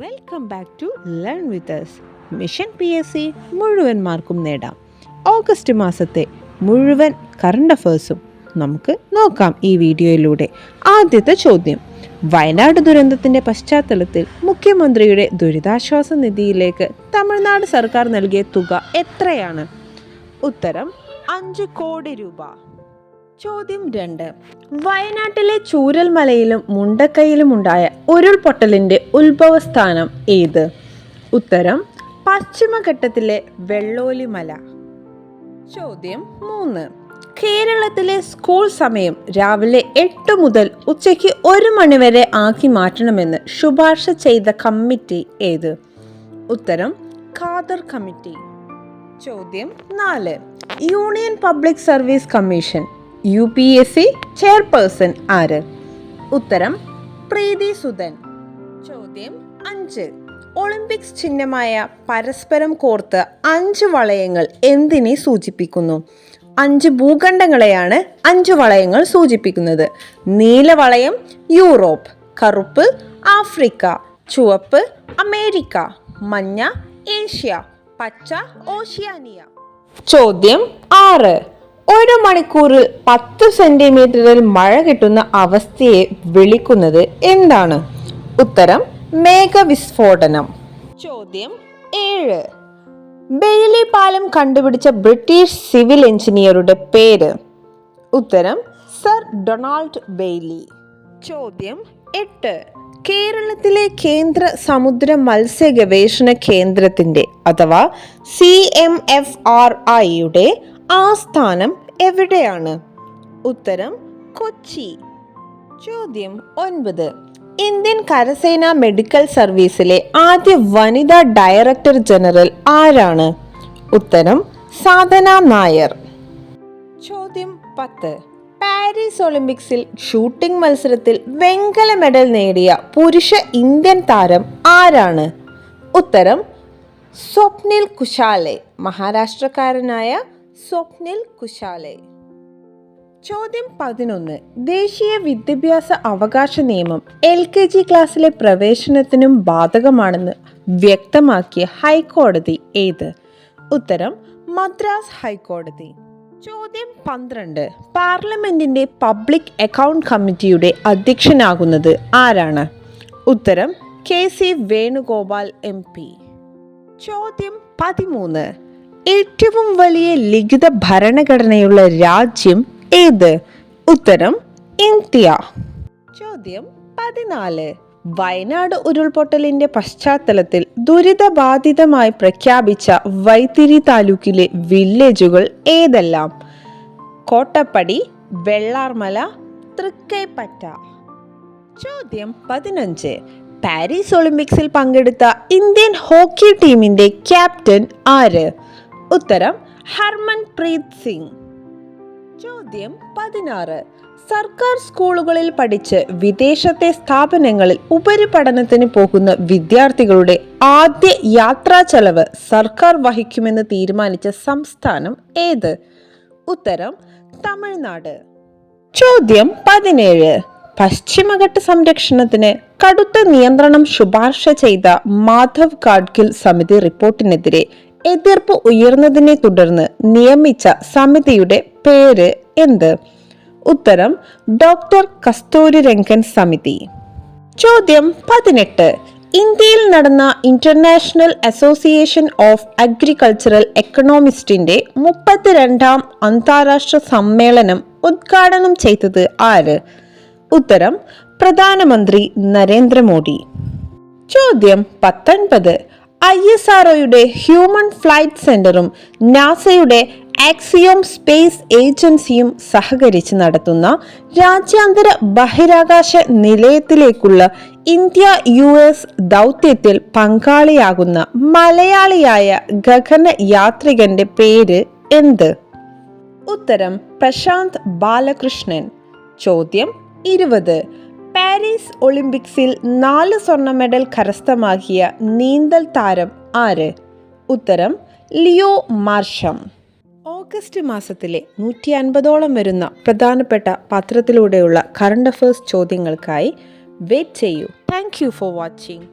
Welcome back to learn with us. Mission P S C മുഴുവൻ മാർക്കും നേടാം. August മാസത്തെ മുഴുവൻ കറണ്ട് അഫേഴ്സും നമുക്ക് നോക്കാം ഈ വീഡിയോയിലൂടെ. ആദ്യത്തെ ചോദ്യം. വയനാട് ദുരന്തത്തിന്റെ പശ്ചാത്തലത്തിൽ മുഖ്യമന്ത്രിയുടെ ദുരിതാശ്വാസ നിധിയിലേക്ക് തമിഴ്നാട് സർക്കാർ നൽകിയ തുക എത്രയാണ്? ഉത്തരം അഞ്ച് കോടി രൂപ. ചോദ്യം രണ്ട്. വയനാട്ടിലെ ചൂരൽമലയിലും മുണ്ടക്കൈയിലും ഉണ്ടായ ഉരുൾപൊട്ടലിന്റെ ഉത്ഭവസ്ഥാനം ഏത്? ഉത്തരം പശ്ചിമഘട്ടത്തിലെ വെള്ളോലിമല. ചോദ്യം മൂന്ന്. കേരളത്തിലെ സ്കൂൾ സമയം രാവിലെ എട്ട് മുതൽ ഉച്ചയ്ക്ക് ഒരു മണിവരെ ആക്കി മാറ്റണമെന്ന് ശുപാർശ ചെയ്ത കമ്മിറ്റി ഏത്? ഉത്തരം ഖാദർ കമ്മിറ്റി. ചോദ്യം നാല്. Union Public Service Commission. U P S C chairperson ആര്? ഉത്തരം പ്രീതി സുധൻ. ചോദ്യം അഞ്ച്. ഒളിമ്പിക്സ് ചിഹ്നമായ പരസ്പരം കോർത്ത് അഞ്ച് വളയങ്ങൾ എന്തിനെ സൂചിപ്പിക്കുന്നു? അഞ്ച് ഭൂഖണ്ഡങ്ങളെയാണ് അഞ്ച് വളയങ്ങൾ സൂചിപ്പിക്കുന്നത്. നീലവളയം യൂറോപ്പ്. കറുപ്പ് ആഫ്രിക്ക. ചുവപ്പ് അമേരിക്ക. മഞ്ഞ ഏഷ്യ. പച്ച ഓഷ്യാനിയ. ചോദ്യം ആറ്. ഒരു മണിക്കൂറിൽ പത്ത് സെന്റിമീറ്ററിൽ മഴ കിട്ടുന്ന അവസ്ഥയെ വിളിക്കുന്നത് എന്താണ്? ഉത്തരം മേഘവിസ്ഫോടനം. ചോദ്യം ഏഴ്. ബെയിലി പാലം കണ്ടുപിടിച്ച ബ്രിട്ടീഷ് സിവിൽ എഞ്ചിനീയറുടെ പേര്. ഉത്തരം സർ ഡൊണാൾഡ് ബെയ്ലി. ചോദ്യം എട്ട്. കേരളത്തിലെ കേന്ദ്ര സമുദ്ര മത്സ്യ ഗവേഷണ കേന്ദ്രത്തിന്റെ അഥവാ സി എം എഫ് ആർ ഐയുടെ ആസ്ഥാനം എവിടെയാണ്? ഉത്തരം കൊച്ചി. ചോദ്യം ഒൻപത്. ഇന്ത്യൻ കരസേന മെഡിക്കൽ സർവീസിലെ ആദ്യ വനിതാ ഡയറക്ടർ ജനറൽ ആരാണ്? ഉത്തരം സാധന നായർ. ചോദ്യം പത്ത്. പാരീസ് ഒളിമ്പിക്സിൽ ഷൂട്ടിംഗ് മത്സരത്തിൽ വെങ്കല മെഡൽ നേടിയ പുരുഷ ഇന്ത്യൻ താരം ആരാണ്? ഉത്തരം സ്വപ്നിൽ കുശാലെ മഹാരാഷ്ട്രക്കാരനായ സ്വപ്നിൽ കുശാലെ. ചോദ്യം പതിനൊന്ന്. ദേശീയ വിദ്യാഭ്യാസ അവകാശ നിയമം എൽ കെ ജി ക്ലാസ്സിലെ പ്രവേശനത്തിനും ബാധകമാണെന്ന് വ്യക്തമാക്കിയ ഹൈക്കോടതി ഏത്? ഉത്തരം മദ്രാസ് ഹൈക്കോടതി. ചോദ്യം പന്ത്രണ്ട്. പാർലമെന്റിന്റെ പബ്ലിക് അക്കൗണ്ട് കമ്മിറ്റിയുടെ അധ്യക്ഷനാകുന്നത് ആരാണ്? ഉത്തരം K C Venugopal M P. ചോദ്യം പതിമൂന്ന്. ഏറ്റവും വലിയ ലിഖിത ഭരണഘടനയുള്ള രാജ്യം ഏത്? ഉത്തരം ഇന്ത്യ. ചോദ്യം പതിനാല്. വയനാട് ഉരുൾപൊട്ടലിന്റെ പശ്ചാത്തലത്തിൽ ദുരിതബാധിതമായി പ്രഖ്യാപിച്ച വൈത്തിരി താലൂക്കിലെ വില്ലേജുകൾ ഏതെല്ലാം? കോട്ടപ്പടി വെള്ളാർമല തൃക്കൈപ്പറ്റ. ചോദ്യം പതിനഞ്ച്. പാരീസ് ഒളിമ്പിക്സിൽ പങ്കെടുത്ത ഇന്ത്യൻ ഹോക്കി ടീമിന്റെ ക്യാപ്റ്റൻ ആര്? ഉത്തരം ഹർമൻ പ്രീത് സിംഗ്. ചോദ്യം പതിനാറ്. സർക്കാർ സ്കൂളുകളിൽ പഠിച്ച് വിദേശത്തെ സ്ഥാപനങ്ങളിൽ ഉപരിപഠനത്തിന് പോകുന്ന വിദ്യാർത്ഥികളുടെ ആദ്യ യാത്രാ ചെലവ് സർക്കാർ വഹിക്കുമെന്ന് തീരുമാനിച്ച സംസ്ഥാനം ഏത്? ഉത്തരം തമിഴ്നാട്. ചോദ്യം പതിനേഴ്. പശ്ചിമഘട്ട സംരക്ഷണത്തിന് കടുത്ത നിയന്ത്രണം ശുപാർശ ചെയ്ത മാധവ് കാഡ്ഗിൽ സമിതി റിപ്പോർട്ടിനെതിരെ എതിർപ്പ് ഉയർന്നതിനെ തുടർന്ന് നിയമിച്ച സമിതിയുടെ പേര് എന്ത്? ഉത്തരം ഡോക്ടർ കസ്തൂരി രംഗൻ സമിതി. ചോദ്യം പതിനെട്ട്. ഇന്ത്യയിൽ നടന്ന ഇന്റർനാഷണൽ അസോസിയേഷൻ ഓഫ് അഗ്രികൾച്ചറൽ എക്കണോമിസ്റ്റിന്റെ മുപ്പത്തിരണ്ടാം അന്താരാഷ്ട്ര സമ്മേളനം ഉദ്ഘാടനം ചെയ്തത് ആര്? ഉത്തരം പ്രധാനമന്ത്രി നരേന്ദ്രമോദി. ചോദ്യം പത്തൊൻപത്. ഐ എസ് ആർഒയുടെ ഹ്യൂമൻ ഫ്ലൈറ്റ് സെന്ററും നാസയുടെ ആക്സിയോം സ്പേസ് ഏജൻസിയും സഹകരിച്ച് നടത്തുന്ന രാജ്യാന്തര ബഹിരാകാശ നിലയത്തിലേക്കുള്ള ഇന്ത്യ യു എസ് ദൗത്യത്തിൽ പങ്കാളിയാകുന്ന മലയാളിയായ ഗഗന യാത്രികന്റെ പേര് എന്ത്? ഉത്തരം പ്രശാന്ത് ബാലകൃഷ്ണൻ. ചോദ്യം ഇരുപത്. പാരീസ് ഒളിമ്പിക്സിൽ നാല് സ്വർണ മെഡൽ കരസ്ഥമാക്കിയ നീന്തൽ താരം ആര്? ഉത്തരം ലിയോ മാർഷം. ഓഗസ്റ്റ് മാസത്തിലെ നൂറ്റി അൻപതോളം വരുന്ന പ്രധാനപ്പെട്ട പത്രത്തിലൂടെയുള്ള കറണ്ട് അഫേഴ്സ് ചോദ്യങ്ങൾക്കായി വെയിറ്റ് ചെയ്യൂ. Thank for watching